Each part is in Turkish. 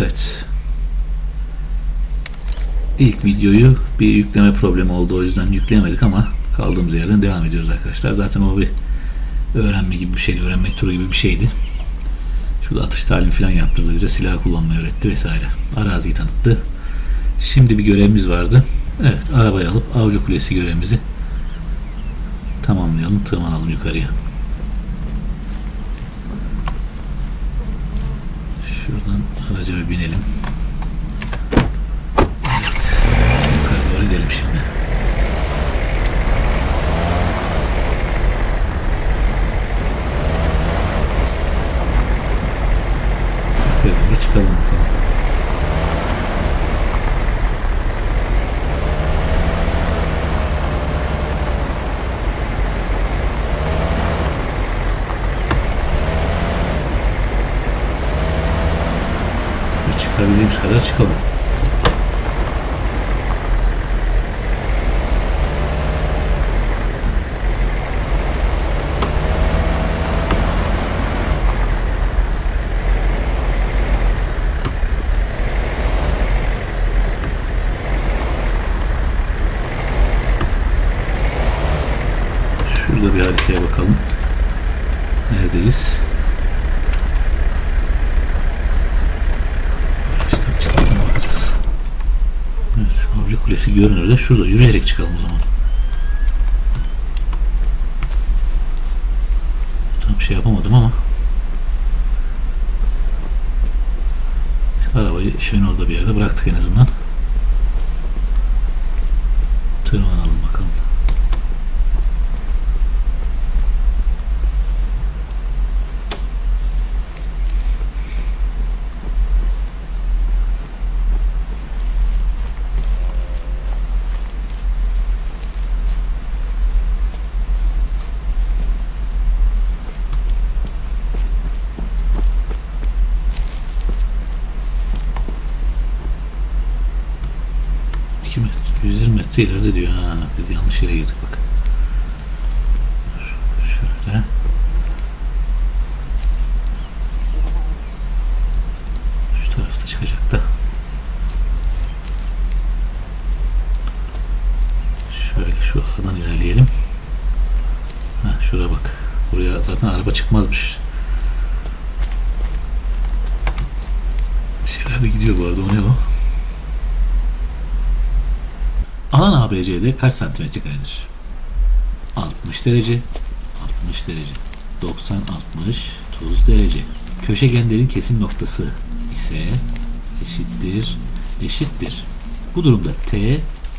Evet. İlk videoyu bir yükleme problemi oldu o yüzden yükleyemedik ama kaldığımız yerden devam ediyoruz arkadaşlar. Zaten o bir öğrenme gibi bir şeydi, öğrenme turu gibi bir şeydi. Şurada atış talimi falan yaptırdı bize, silah kullanmayı öğretti vesaire. Araziyi tanıttı. Şimdi bir görevimiz vardı. Evet, arabayı alıp avcı kulesi görevimizi tamamlayalım, tırmanalım yukarıya. Şuradan araca binelim. Evet. Yukarı doğru gidelim şimdi. Yukarı doğru çıkalım bakalım. Bir Çıkabildiğimiz kadar çıkalım. Şurada bir haritaya bakalım. Neredeyiz? Evet, avcı kulesi görünür de şurada yürüyerek çıkalım o zaman. Tam şey yapamadım ama. Arabayı evin orada bir yerde bıraktık en azından. Tırmanalım 120 metre ileride diyor. Ha, biz yanlış yere girdik bak. Şöyle. Şu tarafta çıkacak da. Şöyle şu aradan ilerleyelim. Ha, şuraya bak. Buraya zaten araba çıkmazmış. Bir şeyler de gidiyor bu arada. O ne o? ABC'de kaç santimetre karedir? 60 derece, 60 derece, 90, 60, 30 derece. Köşegenlerin kesim noktası ise eşittir, eşittir. Bu durumda T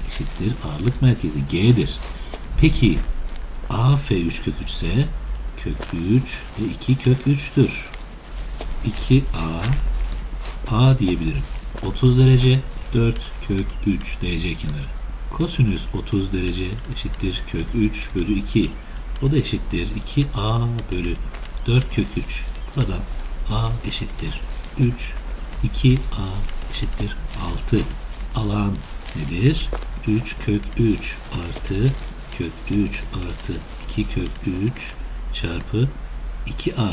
eşittir ağırlık merkezi G'dir. Peki A F3 kök 3 ise kök 3 ve 2 kök 3'tür. 2A A diyebilirim. 30 derece 4 kök 3 DC kenarı. Kosinüs 30 derece eşittir kök 3 bölü 2. O da eşittir 2a bölü 4 kök 3. Buradan a eşittir 3. 2a eşittir 6. Alan nedir? 3 kök 3 artı kök 3 artı 2 kök 3 çarpı 2a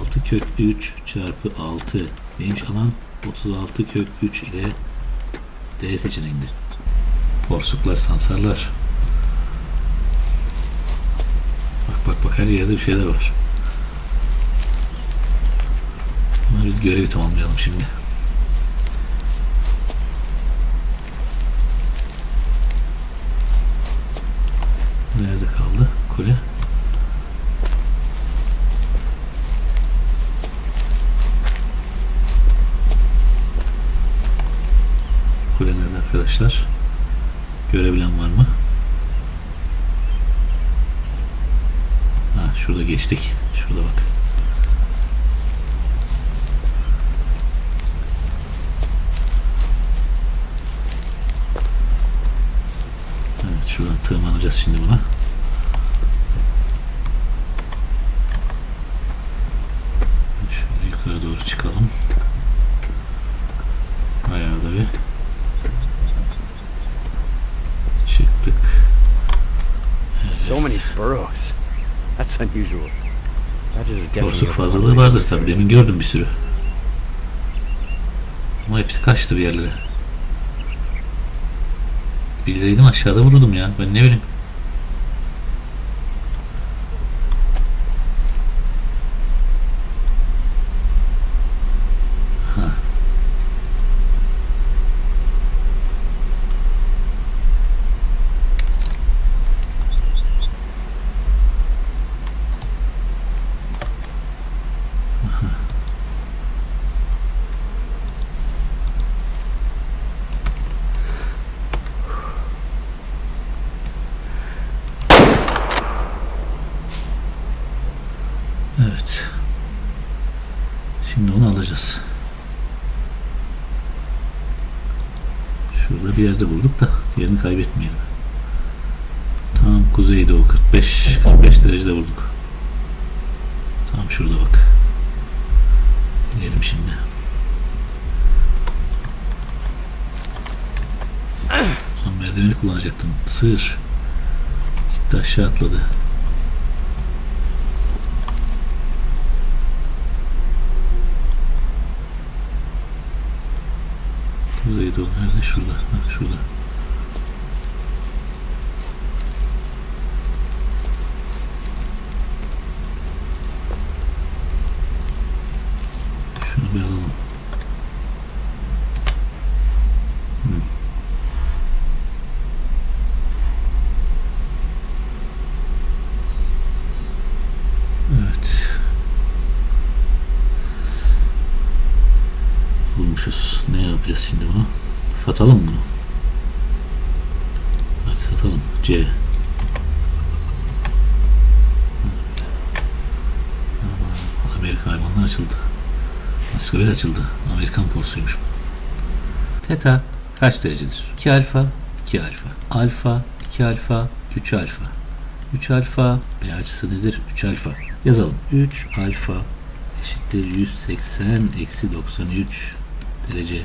6 kök 3 çarpı 6 neymiş alan 36 kök 3 ile D seçeneğinde. Borsuklar, sansarlar. Bak bak bak her yerde bir şeyler var. Ama biz görevi tamamlayalım şimdi. Nerede kaldı kule? Kule nerede arkadaşlar? Görebilen var mı? Ha, şurada geçtik. Şurada bak. Evet, şuradan tırmanacağız şimdi buna. Şöyle yukarı doğru çıkalım. Bayağı da bir çıktık. So many burrows. That's unusual. Borsuk fazlalığı vardır tabi. Demin gördüm bir sürü. Ama hepsi kaçtı bir yerlere. Bilseydim aşağıda vururdum ya. Ben ne bileyim. Ha. Evet. Şimdi onu alacağız. Şurada bir yerde bulduk da yerini kaybetmeyelim. Tam kuzeydoğu 45 45 derecede bulduk. Tam şurada bak. Gidelim şimdi. Son merdiveni kullanacaktım. Sığır. Gitti aşağı atladı. Nerede? Şurada. Bak şurada. Satalım bunu. Hadi satalım. C. Amerika hayvanlar açıldı. Ansiklopedi açıldı. Amerikan porsuymuş. Teta kaç derecedir? 2 alfa, 2 alfa. Alfa, 2 alfa, 3 alfa. 3 alfa, B açısı nedir? 3 alfa. Yazalım. 3 alfa eşittir 180 eksi 93 derece.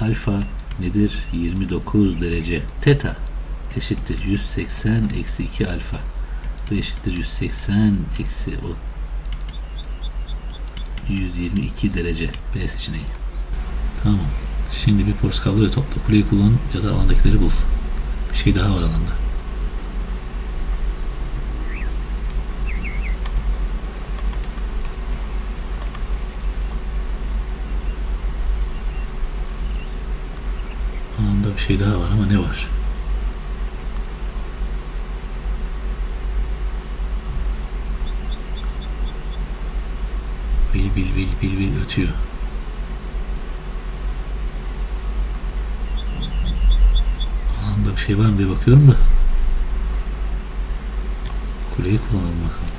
Alfa nedir? 29 derece. Teta eşittir 180 eksi 2 alfa. Bu eşittir 180 eksi o 122 derece. B seçeneği. Tamam. Şimdi bir portakallı ve topla kuleyi kullan ya da alandakileri bul. Bir şey daha var alanda. Alanda bir şey daha var ama ne var? Bil bil bil bil bil ötüyor. Alanda bir şey var mı diye bakıyorum da. Kuleyi kullanalım bakalım.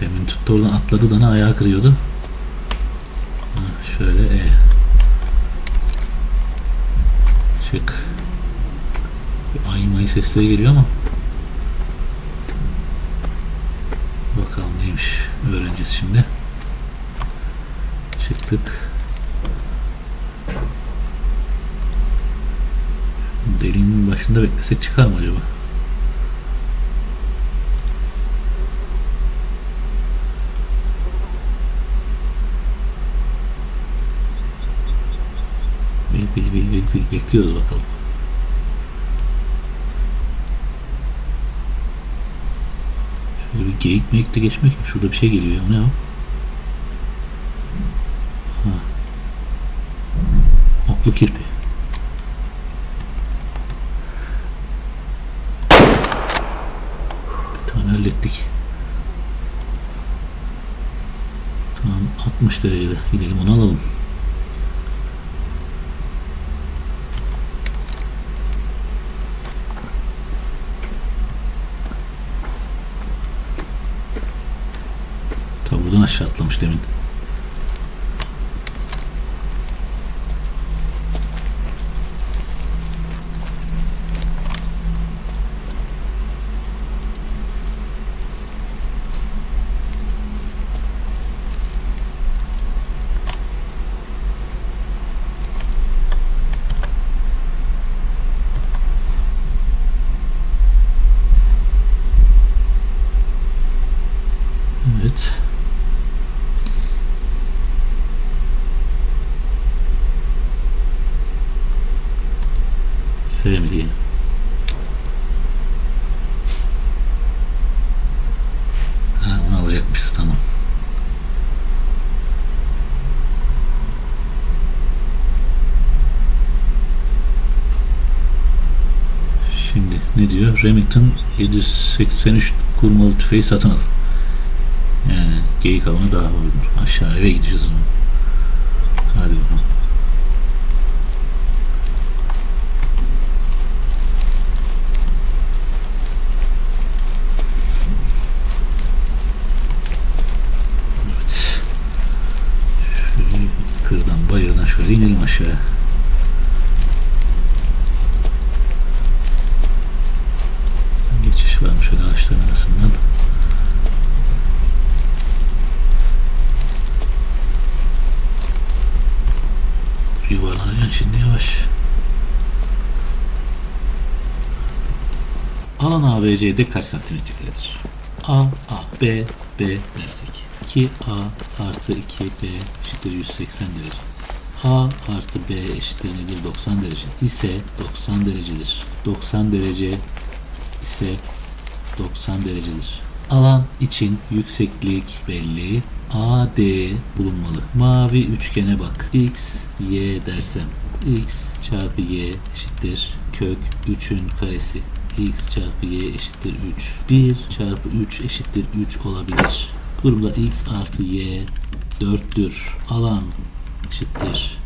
Demin tuttu oradan atladı dana ayağı kırıyordu. Şöyle E. Çık. Ay may sesleri geliyor ama. Bakalım neymiş. Öğreneceğiz şimdi. Çıktık. Deliğin başında beklesek çıkar mı acaba? Bil bil bil bekliyoruz bakalım. Şöyle bir geyik meyik de geçmek mi? Şurada bir şey geliyor Ne o? Ha. Oklu kirpi. Bir tane hallettik. Tamam 60 derecede. Gidelim onu alalım. Tabi buradan aşağı atlamış demin. Evet. F mi diye. Ha, bunu alacakmışız tamam. Şimdi ne diyor? Remington 783 kurmalı tüfeği satın al. Yani geyik avına daha uygun. Aşağı eve gideceğiz o zaman. Hadi bakalım. Evet. Şöyle kırdan bayırdan şöyle inelim aşağıya. ABC'de kaç santimetre karedir? A, A, B, B dersek. 2A artı 2B eşittir 180 derece. A artı B eşittir nedir? 90 derece. İse 90 derecedir. 90 derece ise 90 derecedir. Alan için yükseklik belli. AD bulunmalı. Mavi üçgene bak. X, Y dersem. X çarpı Y eşittir. Kök 3'ün karesi. X çarpı Y eşittir 3. 1 çarpı 3 eşittir 3 olabilir. Durumda X artı Y 4'tür. Alan eşittir.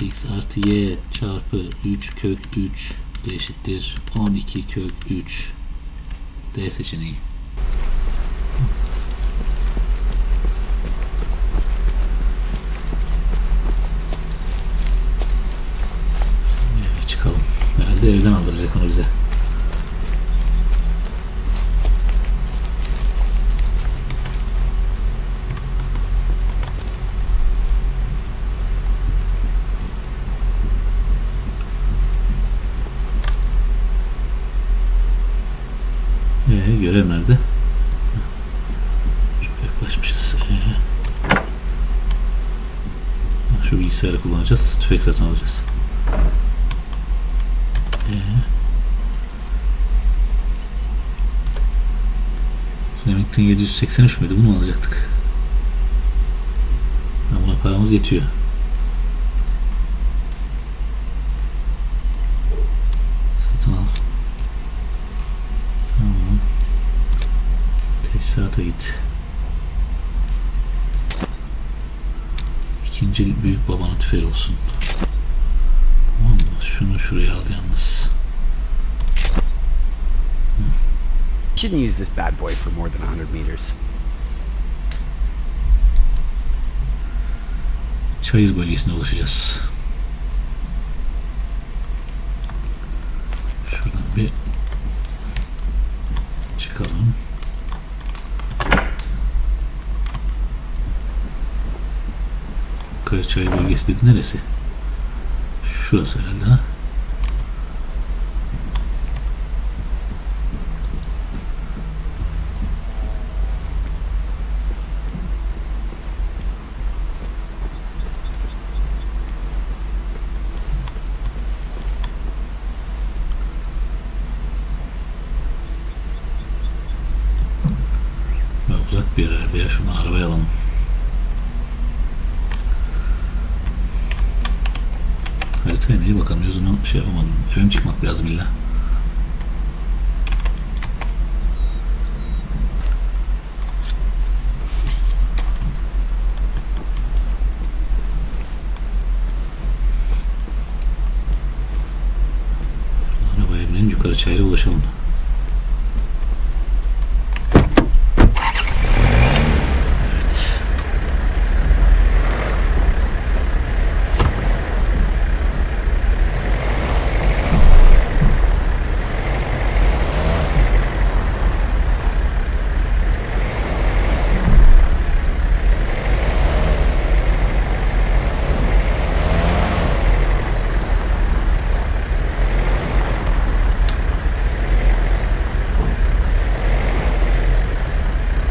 X artı Y çarpı 3 kök 3 de eşittir. 12 kök 3 D seçeneği. Çıkalım. Herhalde evden aldıracak onu bize. Ee, görev nerede? Çok yaklaşmışız. Ee, ha, şu bilgisayarı kullanacağız. Tüfek satın alacağız. Ee, Remington 783 müydü? Bunu alacaktık? Ha, buna paramız yetiyor. Satın al. Tamam. Teçhizata git. İkinci büyük babanın tüfeği olsun. Şunu şuraya al yalnız. Shouldn't use this bad boy for more than 100 meters. Çayır bölgesine ulaşacağız. Şuradan bir çıkalım. Karaçay bölgesi dedi neresi? Şurası herhalde ha? Ya uzak bir yer herhalde ya. Şunu arabaya alalım. Haritaya neye bakamıyoruz onu şey yapamadım. Evim çıkmak lazım illa. Arabaya binelim yukarı çayıra ulaşalım. Evet.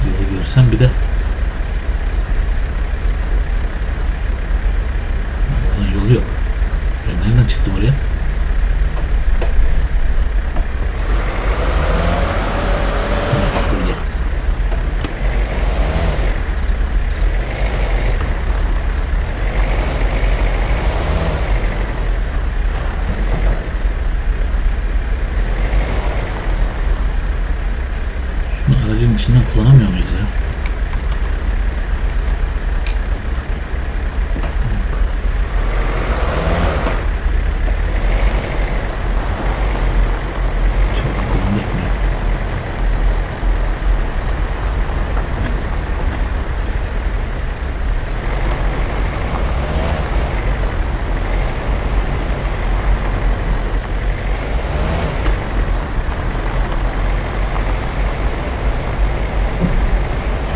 Yolu görsem bir de Lan Oradan yol yok. Ben nereden çıktım oraya? içinden kullanamıyor muyuz ya? Çok kullandırmıyor.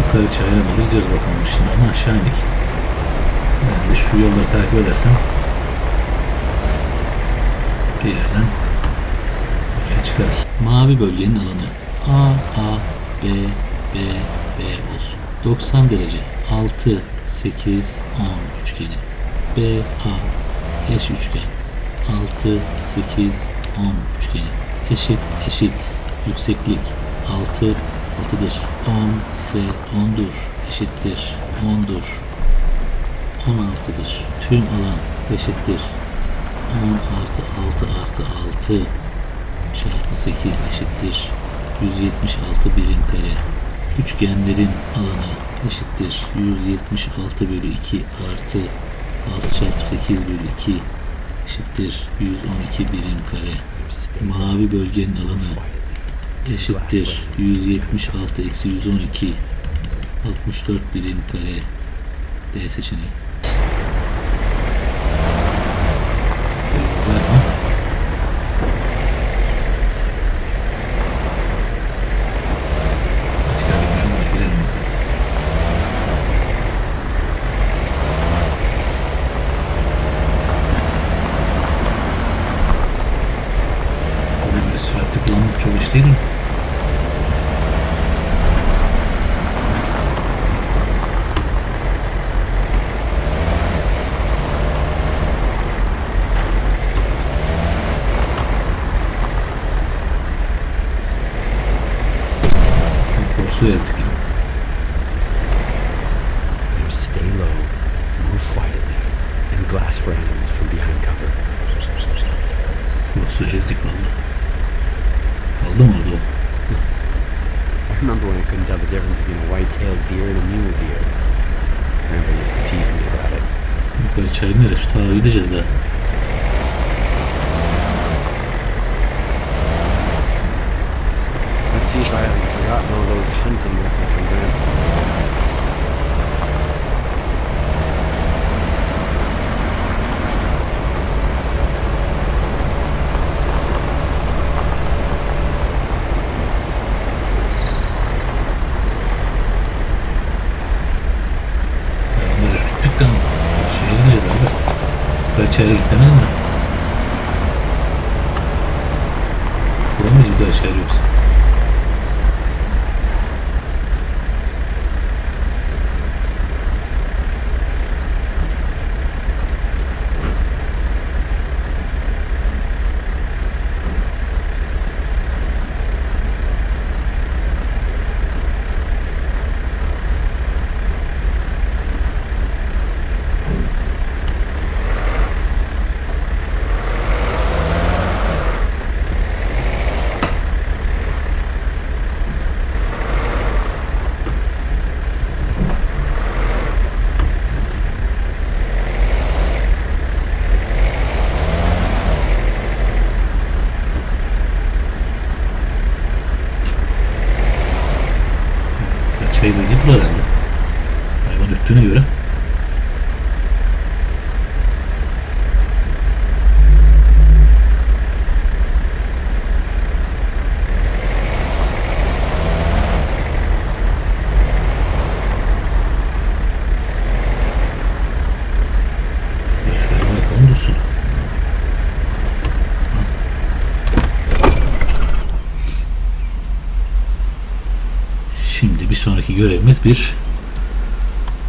Yukarı çayıra doğru gidiyoruz bakalım şimdi ama aşağı indik. Ben de şu yolları takip edersem bir yerden oraya çıkarız. Mavi bölgenin alanı A, A, B, B, B olsun. 90 derece 6, 8, 10 üçgeni. B, A, eş üçgen. 6, 8, 10 üçgeni. Eşit, eşit. Yükseklik 6, 6'dır. 10 ise 10'dur. Eşittir. 10'dur. 16'dır. Tüm alan eşittir. 10 artı 6 artı 6 çarpı 8 eşittir. 176 birim kare. Üçgenlerin alanı eşittir. 176 bölü 2 artı 6 çarpı 8 bölü 2 eşittir. 112 birim kare. Mavi bölgenin alanı eşittir 176 eksi 112 64 birim kare D seçeneği. Yukarı çayıra git demedin mi? Bura mıydı yukarı çayır yoksa? Ya çayır dediği bu herhalde. Hayvan öttüğüne göre. Ya şuraya bırakalım dursun. Şimdi bir sonraki görevimiz bir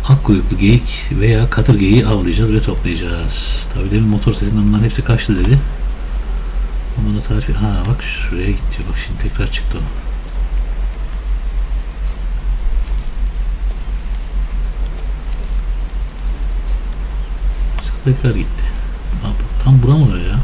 ak kuyruklu geyik veya katır geyiği avlayacağız ve toplayacağız. Tabii demin motor sesinden bunların hepsi kaçtı dedi. Ama da tarifi... Ha bak şuraya gitti. Bak şimdi tekrar çıktı o. Tekrar gitti. Tam bura mı ya?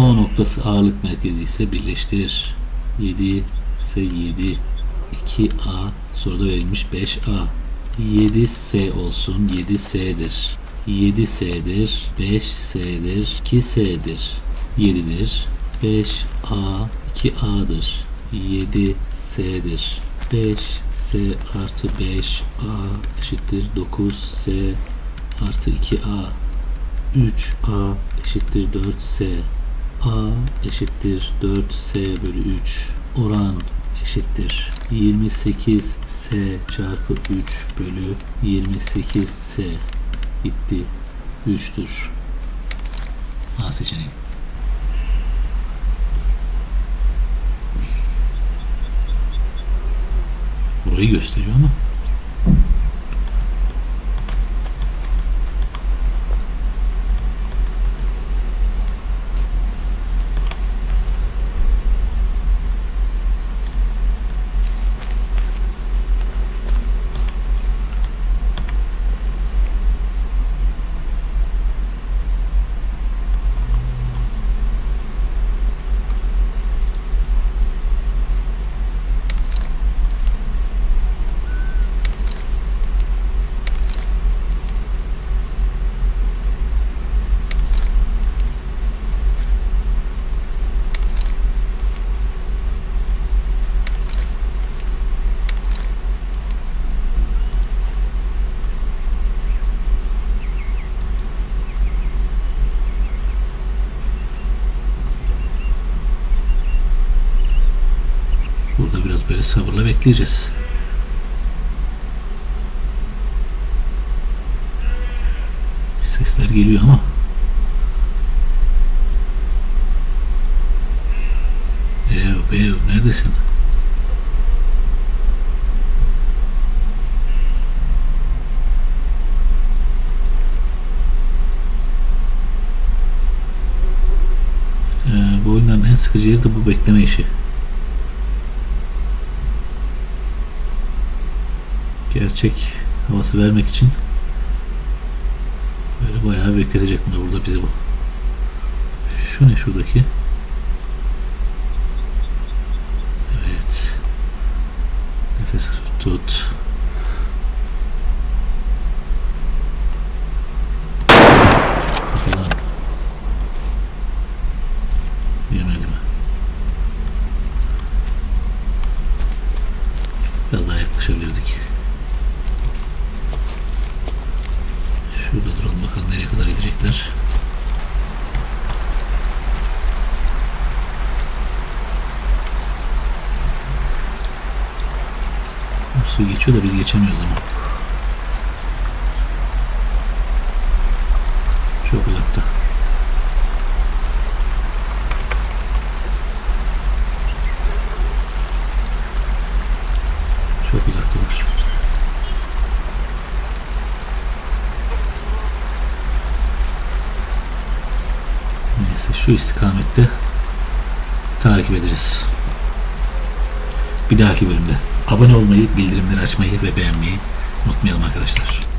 O noktası ağırlık merkezi ise birleştir. 7 ise 7. 2A soruda verilmiş 5A. 7S olsun 7S'dir. 7S'dir, 5S'dir, 2S'dir, 7'dir, 5A, 2A'dır, 7S'dir, 5S artı 5A eşittir 9S artı 2A, 3A eşittir 4S, A eşittir 4S bölü 3, oran eşittir. 28S çarpı 3 bölü 28S gitti 3'tür. A seçeneği. Burayı gösteriyor ama burada biraz sabırla bekleyeceğiz. Sesler geliyor ama Ev, ev neredesin? Ee, bu oyunların en sıkıcı yeri de bu bekleme işi. Gerçek havası vermek için böyle bayağı bekletecek bunu burada bizi bu. Şu ne şuradaki? Evet. Nefes tut. Su geçiyor da biz geçemiyoruz ama. Çok uzakta. Çok uzaktalar. Neyse şu istikamette takip ederiz. Bir dahaki bölümde abone olmayı, bildirimleri açmayı ve beğenmeyi unutmayalım arkadaşlar.